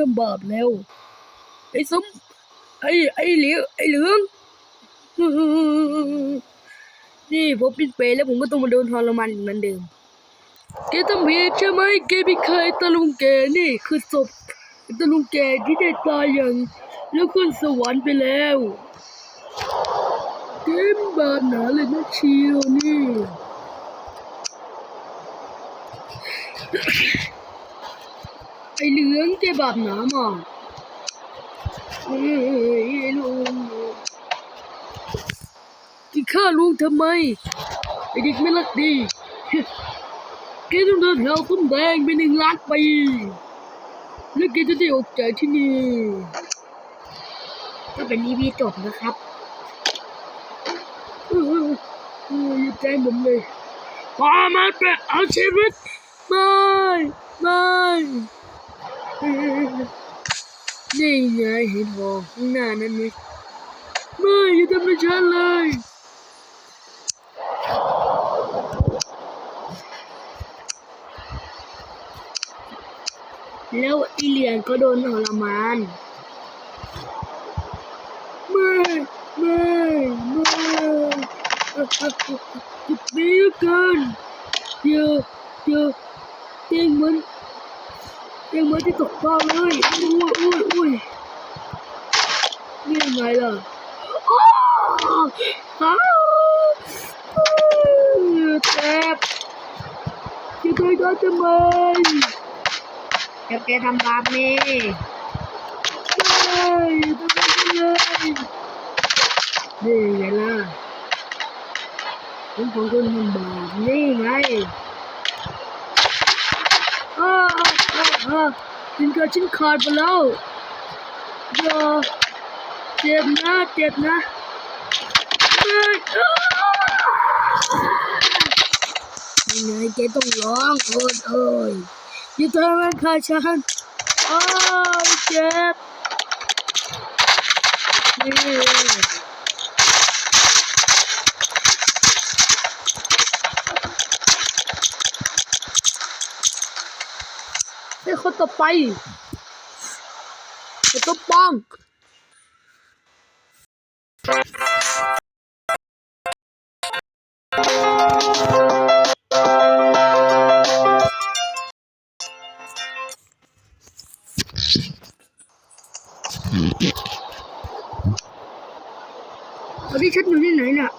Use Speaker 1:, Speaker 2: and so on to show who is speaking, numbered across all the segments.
Speaker 1: ทำบาปแล้ว ไอ้สมไอ้ไอ้เหลียวไอ้เหลืองนี่ผมเป็นเปรแล้วผมก็ต้องมาโดนทรมานเหมือนเดิมแกทำผิดใช่ไหมแกไม่เคยตะลุงแกนี่คือศพตะลุงแกที่ได้ตายอย่าง แล้วขึ้นสวรรค์ไปแล้วเกมบาปหนาเลยนะเชียวนี่ ไอเหลืองแกบาปหนามากเอ้ยลุงที่ฆ่าลุงทำไม ไอเด็กไม่รักดีแกต้องเดินแถวส้มแดงไปหนึ่งล้านปีแล้วแกจะได้ออกจากที่นี่ก็เป็นอีพีจบนะครับออเอออย่ใจผมเลยพอมาไปเอาชีวิตไม่ไม่ นี่ไงเห็นหอข้างหน้านั้นไหมไม่อย่าทำให้ฉันเลยแล้วอีเลียนก็โดนทรมานไม่ไม่ไม่เอ่อเอ่อเอ่อจุดนี้เหลือเกินเดี๋ยวเดี๋ยวเตียงเหมือน ยงเหมือนที่ตกปลาเลย อุ้ยอุ้ยอุ้ยนี่ยังไงล่ะอ้าวอ้าวเจ็บจะเคยกันทำไม
Speaker 2: แกแกทำบาปนี่
Speaker 1: ไม่ทำไมกันเลยนี่ไงล่ะผมของคนทำบาปนี่ไงอ้าว อ้าวอ้าวจินกระชิ้นขาดไปแล้วเดี๋ยวเจ็บนะเจ็บนะไม่อ้าวยังไงแกต้องร้องโอนเอ้ยอย่าทำมันขาดฉันโอ้เจ็บนี่ ให้คนต่อไปไอ้ตัวป้องตอนนี้ฉันอยู่ที่ไหนน่ะ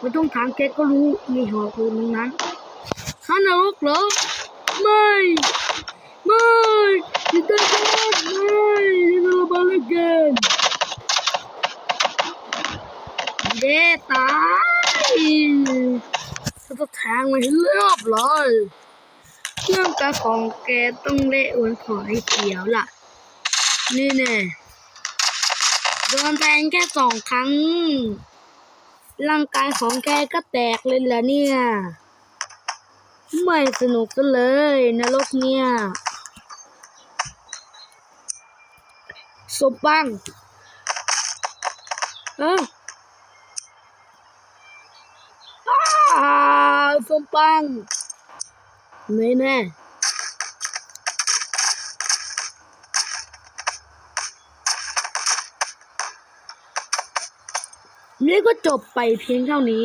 Speaker 1: ไม่ต้องถามแกก็รู้มีหอคูตรงนั้นข้านรกเหรอ ไม่ไม่ยินดีต้อนรับไม่ยินดีต้อนรับเกนเด้ตายจะต้องแทงมันเรียบเลยเครื่องกายของแกต้องเละอวนขอให้เขียวล่ะ นี่แน่โดนแทงแค่สองครั้งร่างกายของแกก็แตกเลยล่ะเนี่ย ไม่สนุกซะเลยนรกเนี่ยสมปังเอ้าอ้าสมปังไม่แน่นี่ก็จบไปเพียงเท่านี้